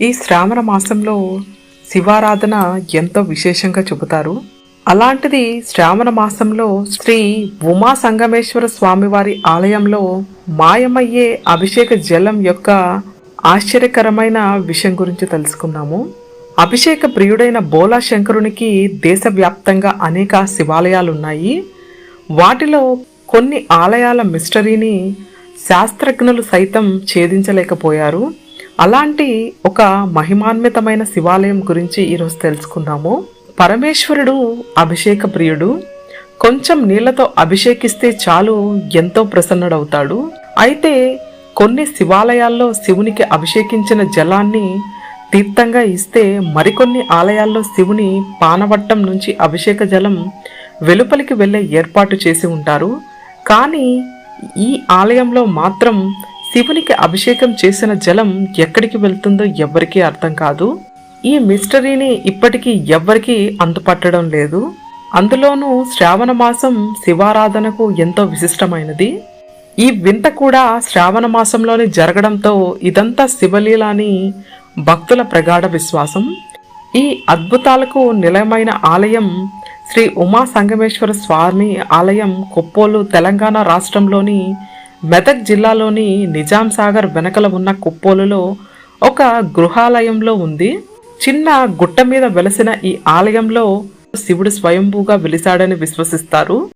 ఈ శ్రావణ మాసంలో శివారాధన ఎంతో విశేషంగా చెబుతారు. అలాంటిది శ్రావణ మాసంలో శ్రీ ఉమా సంగమేశ్వర స్వామివారి ఆలయంలో మాయమయ్యే అభిషేక జలం యొక్క ఆశ్చర్యకరమైన విషయం గురించి తెలుసుకున్నాము. అభిషేక ప్రియుడైన బోలా శంకరునికి దేశవ్యాప్తంగా అనేక శివాలయాలున్నాయి. వాటిలో కొన్ని ఆలయాల మిస్టరీని శాస్త్రజ్ఞులు సైతం ఛేదించలేకపోయారు. అలాంటి ఒక మహిమాన్వితమైన శివాలయం గురించి ఈరోజు తెలుసుకుందాము. పరమేశ్వరుడు అభిషేక ప్రియుడు. కొంచెం నీళ్ళతో అభిషేకిస్తే చాలు ఎంతో ప్రసన్నుడవుతాడు. అయితే కొన్ని శివాలయాల్లో శివునికి అభిషేకించిన జలాన్ని తీర్థంగా ఇస్తే మరికొన్ని ఆలయాల్లో శివుని పానవట్టం నుంచి అభిషేక జలం వెలుపలికి వెళ్ళే ఏర్పాటు చేసి ఉంటారు. కానీ ఈ ఆలయంలో మాత్రం శివునికి అభిషేకం చేసిన జలం ఎక్కడికి వెళ్తుందో ఎవ్వరికీ అర్థం కాదు. ఈ మిస్టరీని ఇప్పటికీ ఎవ్వరికీ అంతుపట్టడం లేదు. అందులోనూ శ్రావణ మాసం శివారాధనకు ఎంతో విశిష్టమైనది. ఈ వింత కూడా శ్రావణ మాసంలోనే జరగడంతో ఇదంతా శివలీల అని భక్తుల ప్రగాఢ విశ్వాసం. ఈ అద్భుతాలకు నిలయమైన ఆలయం శ్రీ ఉమా సంగమేశ్వర స్వామి ఆలయం కొప్పోలు తెలంగాణ రాష్ట్రంలోని మెదక్ జిల్లాలోని నిజాం సాగర్ వెనకల ఉన్న కుప్పోలులో ఒక గృహాలయంలో ఉంది. చిన్న గుట్ట మీద వెలసిన ఈ ఆలయంలో శివుడు స్వయంభూగా వెలిశాడని విశ్వసిస్తారు.